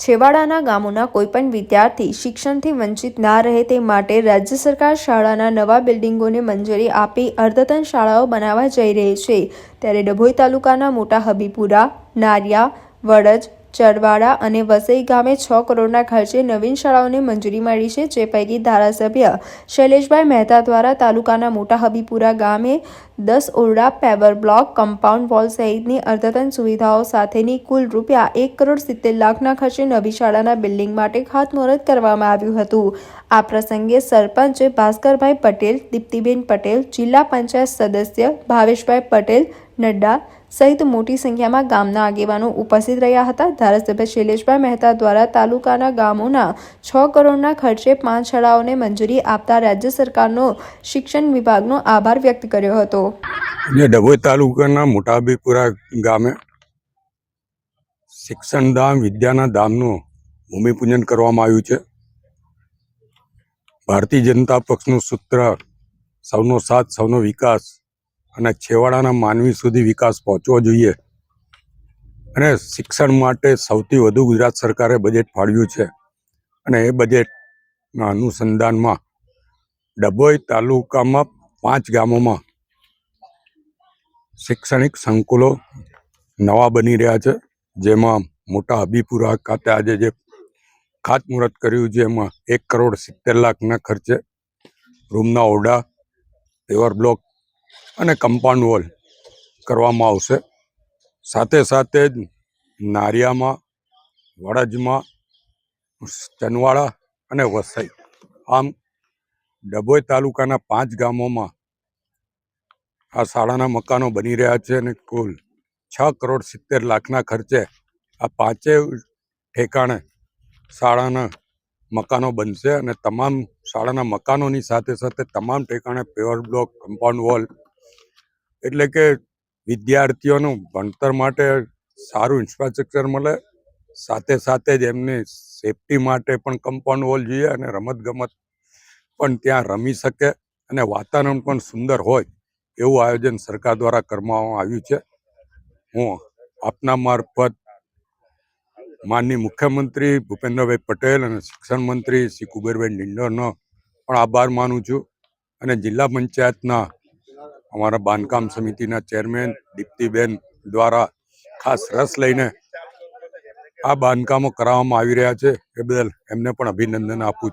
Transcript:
છેવાડાના ગામોના કોઈપણ વિદ્યાર્થી શિક્ષણથી વંચિત ના રહે તે માટે રાજ્ય સરકાર શાળાના નવા બિલ્ડિંગોને મંજૂરી આપી અર્ધતન શાળાઓ બનાવવા જઈ રહી છે. ત્યારે ડભોઈ તાલુકાના મોટા હબીપુરા, નારિયા, વડજ ચરવાડા અને વસઈ ગામે છ કરોડના ખર્ચે નવીન શાળાઓને મંજૂરી મળી છે, જે પૈકી ધારાસભ્ય શૈલેષભાઈ મહેતા દ્વારા તાલુકાના મોટા હબીપુરા ગામે દસ ઓરડા પેવર બ્લોક કમ્પાઉન્ડ વોલ સહિતની અર્ધતન સુવિધાઓ સાથેની કુલ રૂપિયા એક કરોડ સિત્તેર લાખના ખર્ચે નવી શાળાના બિલ્ડિંગ માટે ખાતમુહૂર્ત કરવામાં આવ્યું હતું. આ પ્રસંગે સરપંચ ભાસ્કરભાઈ પટેલ, દીપ્તિબેન પટેલ, જિલ્લા પંચાયત સદસ્ય ભાવેશભાઈ પટેલ, નડ્ડા સહિત મોટી સંખ્યામાં ગામના આગેવાનો ઉપસ્થિત રહ્યા હતા. ધારાસભ્ય શૈલેષભાઈ મહેતા દ્વારા તાલુકાના ગામોના છ કરોડના ખર્ચે પાંચ શાળાઓને મંજૂરી આપતા રાજ્ય સરકારનો શિક્ષણ વિભાગનો આભાર વ્યક્ત કર્યો હતો. ડભોઈ તાલુકાના મોટાબીપુરા ગામે શિક્ષણ ધામ વિદ્યાના ધામનું ભૂમિપૂજન કરવામાં આવ્યું છે. ભારતીય જનતા પક્ષનું સૂત્ર, સૌનો સાથ, સૌનો વિકાસ અને છેવાડાના માનવી સુધી વિકાસ પહોંચવો જોઈએ. અને શિક્ષણ માટે સૌથી વધુ ગુજરાત સરકારે બજેટ ફાળવ્યું છે. અને એ બજેટના અનુસંધાનમાં ડભોઈ તાલુકામાં પાંચ ગામોમાં શૈક્ષણિક સંકુલો નવા બની રહ્યા છે. જેમાં મોટા હબીપુરા ખાતે આજે જે ખાતમુહૂર્ત કર્યું છે, એમાં એક કરોડ સિત્તેર લાખના ખર્ચે રૂમના ઓરડા પેવર બ્લોક અને કમ્પાઉન્ડ વોલ કરવામાં આવશે. સાથે સાથે જ નારિયામાં, વડજમાં ચનવાડા અને વસઈ. આમ ડભોઈ તાલુકાના પાંચ ગામોમાં આ શાળાના મકાનો બની રહ્યા છે અને કુલ છ કરોડ સિત્તેર લાખના ખર્ચે આ પાંચેય ઠેકાણે શાળાના મકાનો બનશે અને તમામ શાળાના મકાનોની સાથે સાથે તમામ ઠેકાણે પેવર બ્લોક કમ્પાઉન્ડ વોલ એટલે કે વિદ્યાર્થીઓનું ભણતર માટે સારું ઇન્ફ્રાસ્ટ્રક્ચર મળે, સાથે સાથે જ એમની સેફટી માટે પણ કમ્પાઉન્ડ વોલ જોઈએ અને રમતગમત પણ ત્યાં રમી શકે અને વાતાવરણ પણ સુંદર હોય એવું આયોજન સરકાર દ્વારા કરવામાં આવ્યું છે. હું આપના મારફત માનની મુખ્યમંત્રી ભૂપેન્દ્રભાઈ પટેલ અને શિક્ષણ મંત્રી શ્રી કુબેરભાઈ નિંડરનો પણ આભાર માનું છું અને જિલ્લા પંચાયતના અમારા બાંધકામ સમિતિના ચેરમેન દીપ્તિબેન દ્વારા ખાસ રસ લઈને આ બાંધકામો કરાવવામાં આવી રહ્યા છે. એ બદલ એમને પણ અભિનંદન આપું છું.